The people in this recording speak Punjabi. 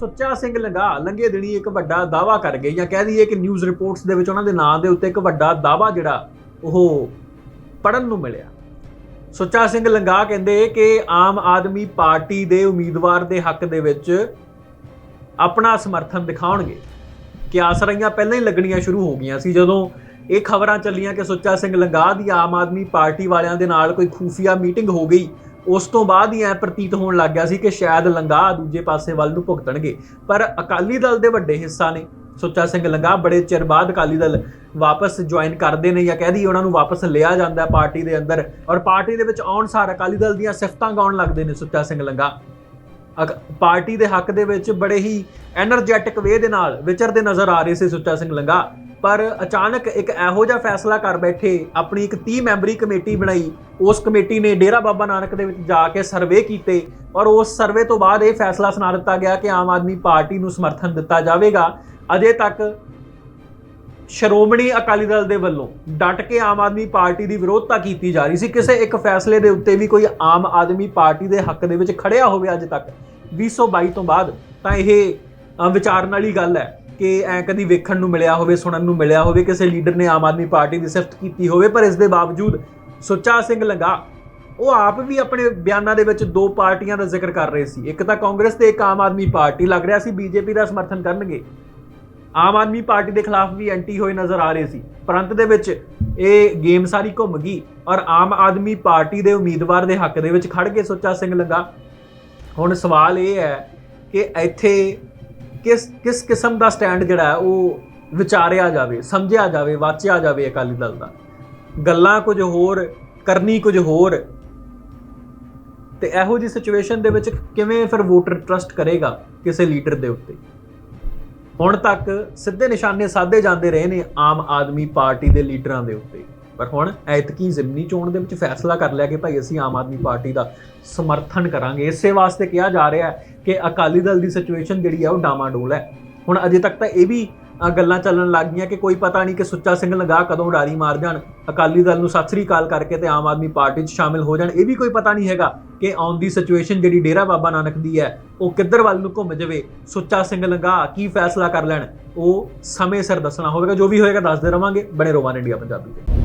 ਸੁੱਚਾ ਸਿੰਘ ਲੰਗਾ ਲੰਗੇ ਦਿਨੀ ਇੱਕ ਵੱਡਾ ਦਾਵਾ ਕਰ ਗਏ ਜਾਂ ਕਹਿ ਦਈਏ ਕਿ ਨਿਊਜ਼ ਰਿਪੋਰਟਸ ਦੇ ਵਿੱਚ ਉਹਨਾਂ ਦੇ ਨਾਂ ਦੇ ਉੱਤੇ ਇੱਕ ਵੱਡਾ ਦਾਵਾ ਜਿਹੜਾ, ਉਹ ਪੜਨ ਨੂੰ ਮਿਲਿਆ। ਸੁੱਚਾ ਸਿੰਘ ਲੰਗਾ ਕਹਿੰਦੇ ਕਿ ਆਮ ਆਦਮੀ ਪਾਰਟੀ ਦੇ ਉਮੀਦਵਾਰ ਦੇ ਹੱਕ ਦੇ ਵਿੱਚ ਆਪਣਾ ਸਮਰਥਨ ਦਿਖਾਉਣਗੇ। ਕਿ ਆਸਰਾਈਆਂ ਪਹਿਲਾਂ ਹੀ ਲੱਗਣੀਆਂ ਸ਼ੁਰੂ ਹੋ ਗਈਆਂ ਸੀ, ਜਦੋਂ ਇਹ ਖਬਰਾਂ ਚੱਲੀਆਂ ਕਿ ਸੁੱਚਾ ਸਿੰਘ ਲੰਗਾ ਦੀ ਆਮ ਆਦਮੀ ਪਾਰਟੀ ਵਾਲਿਆਂ ਦੇ ਨਾਲ ਕੋਈ ਖੂਫੀਆ ਮੀਟਿੰਗ ਹੋ ਗਈ ਉਸ ਤੋਂ ਬਾਅਦ ਹੀ ਐ ਪ੍ਰਤੀਤ ਹੋਣ ਲੱਗ ਗਿਆ ਸੀ ਕਿ ਸ਼ਾਇਦ ਲੰਗਾ ਦੂਜੇ ਪਾਸੇ ਵੱਲ ਨੂੰ ਭੁਗਤਣਗੇ। ਪਰ ਅਕਾਲੀ ਦਲ ਦੇ ਵੱਡੇ ਹਿੱਸਾ ਨੇ। ਸੁੱਚਾ ਸਿੰਘ ਲੰਗਾ ਬੜੇ ਚਿਰ ਬਾਅਦ ਅਕਾਲੀ ਦਲ ਵਾਪਸ ਜੁਆਇਨ ਕਰਦੇ ਨੇ ਜਾਂ ਕਹਿ ਦਈਏ ਉਹਨਾਂ ਨੂੰ ਵਾਪਸ ਲਿਆ ਜਾਂਦਾ ਹੈ ਪਾਰਟੀ ਦੇ ਅੰਦਰ ਔਰ ਪਾਰਟੀ ਦੇ ਵਿੱਚ ਆਉਣ ਸਾਰ ਅਕਾਲੀ ਦਲ ਦੀਆਂ ਸਿਫਤਾਂ ਗਾਉਣ ਲੱਗਦੇ ਨੇ ਸੁੱਚਾ ਸਿੰਘ ਲੰਗਾ। ਪਾਰਟੀ ਦੇ ਹੱਕ ਦੇ ਵਿੱਚ ਬੜੇ ਹੀ ਐਨਰਜੈਟਿਕ ਵੇ ਦੇ ਨਾਲ ਵਿਚਰਦੇ ਨਜ਼ਰ ਆ ਰਹੇ ਸੀ ਸੁੱਚਾ ਸਿੰਘ ਲੰਗਾ। ਪਰ ਅਚਾਨਕ ਇੱਕ ਇਹੋ ਜਿਹਾ ਫੈਸਲਾ ਕਰ ਬੈਠੇ, ਆਪਣੀ ਇੱਕ 30 ਮੈਂਬਰੀ ਕਮੇਟੀ ਬਣਾਈ ਉਸ ਕਮੇਟੀ ਨੇ ਡੇਰਾ ਬਾਬਾ ਨਾਨਕ ਦੇ ਵਿੱਚ ਜਾ ਕੇ ਸਰਵੇ ਕੀਤੇ ਔਰ ਉਸ ਸਰਵੇ ਤੋਂ ਬਾਅਦ ਇਹ ਫੈਸਲਾ ਸੁਣਾ ਦਿੱਤਾ ਗਿਆ ਕਿ ਆਮ ਆਦਮੀ ਪਾਰਟੀ ਨੂੰ ਸਮਰਥਨ ਦਿੱਤਾ ਜਾਵੇਗਾ। ਅਜੇ ਤੱਕ ਸ਼੍ਰੋਮਣੀ ਅਕਾਲੀ ਦਲ ਦੇ ਵੱਲੋਂ ਡਟ ਕੇ ਆਮ ਆਦਮੀ ਪਾਰਟੀ ਦੀ ਵਿਰੋਧਤਾ ਕੀਤੀ ਜਾ ਰਹੀ ਸੀ। ਕਿਸੇ ਇੱਕ ਫੈਸਲੇ ਦੇ ਉੱਤੇ ਵੀ ਕੋਈ ਆਮ ਆਦਮੀ ਪਾਰਟੀ ਦੇ ਹੱਕ ਦੇ ਵਿੱਚ ਖੜਿਆ ਹੋਵੇ ਅੱਜ ਤੱਕ 2022 ਤੋਂ ਬਾਅਦ, ਤਾਂ ਇਹ ਵਿਚਾਰਨ ਵਾਲੀ ਗੱਲ ਹੈ ਕਿ ਐ ਕਦੀ ਵੇਖਣ ਨੂੰ ਮਿਲਿਆ ਹੋਵੇ, ਸੁਣਨ ਨੂੰ ਮਿਲਿਆ ਹੋਵੇ, ਕਿਸੇ ਲੀਡਰ ਨੇ ਆਮ ਆਦਮੀ ਪਾਰਟੀ ਦੀ ਸਿਫਤ ਕੀਤੀ ਹੋਵੇ, ਪਰ ਇਸ ਦੇ ਬਾਵਜੂਦ ਸੁੱਚਾ ਸਿੰਘ ਲੰਗਾ, ਉਹ ਆਪ ਵੀ ਆਪਣੇ ਬਿਆਨਾਂ ਦੇ ਵਿੱਚ ਦੋ ਪਾਰਟੀਆਂ ਦਾ ਜ਼ਿਕਰ ਕਰ ਰਹੇ ਸੀ। ਇੱਕ ਤਾਂ ਕਾਂਗਰਸ ਤੇ ਇੱਕ ਆਮ ਆਦਮੀ ਪਾਰਟੀ, ਲੱਗ ਰਿਹਾ ਸੀ ਬੀਜੇਪੀ ਦਾ ਸਮਰਥਨ ਕਰਨਗੇ। ਆਮ ਆਦਮੀ ਪਾਰਟੀ ਦੇ ਖਿਲਾਫ ਵੀ ਐਂਟੀ ਹੋਏ ਨਜ਼ਰ ਆ ਰਹੇ ਸੀ। ਪਰੰਤ ਦੇ ਵਿੱਚ ਇਹ ਗੇਮ ਸਾਰੀ ਘੁੰਮ ਗਈ ਔਰ ਆਮ ਆਦਮੀ ਪਾਰਟੀ ਦੇ ਉਮੀਦਵਾਰ ਦੇ ਹੱਕ ਦੇ ਵਿੱਚ ਖੜ ਕੇ ਸੁੱਚਾ ਸਿੰਘ ਲੰਗਾ। ਹੁਣ ਸਵਾਲ ਇਹ ਹੈ ਕਿ ਇੱਥੇ ਕਿਸ ਕਿਸ ਕਿਸਮ ਦਾ ਸਟੈਂਡ ਜਿਹੜਾ ਹੈ, ਉਹ ਵਿਚਾਰਿਆ ਜਾਵੇ, ਸਮਝਿਆ ਜਾਵੇ, ਵਾਚਿਆ ਜਾਵੇ ਅਕਾਲੀ ਦਲ ਦਾ? ਗੱਲਾਂ ਕੁਝ ਹੋਰ, ਕਰਨੀ ਕੁਝ ਹੋਰ। ਤੇ ਇਹੋ ਜੀ ਸਿਚੁਏਸ਼ਨ ਦੇ ਵਿੱਚ ਕਿਵੇਂ ਫਿਰ ਵੋਟਰ ਟਰਸਟ ਕਰੇਗਾ ਕਿਸੇ ਲੀਡਰ ਦੇ ਉੱਤੇ? ਹੁਣ ਤੱਕ ਸਿੱਧੇ ਨਿਸ਼ਾਨੇ ਸਾਧੇ ਜਾਂਦੇ ਰਹੇ ਨੇ ਆਮ ਆਦਮੀ ਪਾਰਟੀ ਦੇ ਲੀਡਰਾਂ ਦੇ ਉੱਤੇ। ਪਰ ਹੁਣ ਐਤਕੀ ਜ਼ਿਮਨੀ ਚੋਣ ਦੇ ਵਿੱਚ ਫੈਸਲਾ ਕਰ ਲਿਆ ਕਿ ਭਾਈ ਅਸੀਂ ਆਮ ਆਦਮੀ ਪਾਰਟੀ ਦਾ ਸਮਰਥਨ ਕਰਾਂਗੇ। ਇਸੇ ਵਾਸਤੇ ਕਿਹਾ ਜਾ ਰਿਹਾ ਹੈ ਕਿ ਅਕਾਲੀ ਦਲ ਦੀ ਸਿਚੁਏਸ਼ਨ ਜਿਹੜੀ ਹੈ ਉਹ ਡਾਮਾਡੋਲ ਹੈ। ਹੁਣ ਅਜੇ ਤੱਕ ਤਾਂ ਇਹ ਵੀ ਗੱਲਾਂ ਚੱਲਣ ਲੱਗ ਗਈਆਂ ਕਿ ਕੋਈ ਪਤਾ ਨਹੀਂ ਕਿ ਸੁੱਚਾ ਸਿੰਘ ਲਗਾ ਕਦੋਂ ਉਡਾਰੀ ਮਾਰ ਜਾਣ। ਅਕਾਲੀ ਦਲ ਨੂੰ ਸਤਿ ਸ੍ਰੀ ਅਕਾਲ ਕਰਕੇ ਤੇ ਆਮ ਆਦਮੀ ਪਾਰਟੀ 'ਚ ਸ਼ਾਮਿਲ ਹੋ ਜਾਣ। ਇਹ ਵੀ ਕੋਈ ਪਤਾ ਨਹੀਂ ਹੈਗਾ ਕਿ ਆਉਣ ਦੀ ਸਿਚੁਏਸ਼ਨ ਜਿਹੜੀ ਡੇਰਾ ਬਾਬਾ ਨਾਨਕ ਦੀ ਹੈ, ਉਹ ਕਿੱਧਰ ਵੱਲ ਨੂੰ ਘੁੰਮ ਜਾਵੇ, ਸੁੱਚਾ ਸਿੰਘ ਲੰਗਾ ਕੀ ਫੈਸਲਾ ਕਰ ਲੈਣ, ਉਹ ਸਮੇਂ ਸਿਰ ਦੱਸਣਾ ਹੋਵੇਗਾ। ਜੋ ਵੀ ਹੋਏਗਾ, ਦੱਸਦੇ ਰਵਾਂਗੇ। ਬਣੇ ਰੋਵਾਨ ਇੰਡੀਆ ਪੰਜਾਬੀ ਤੇ।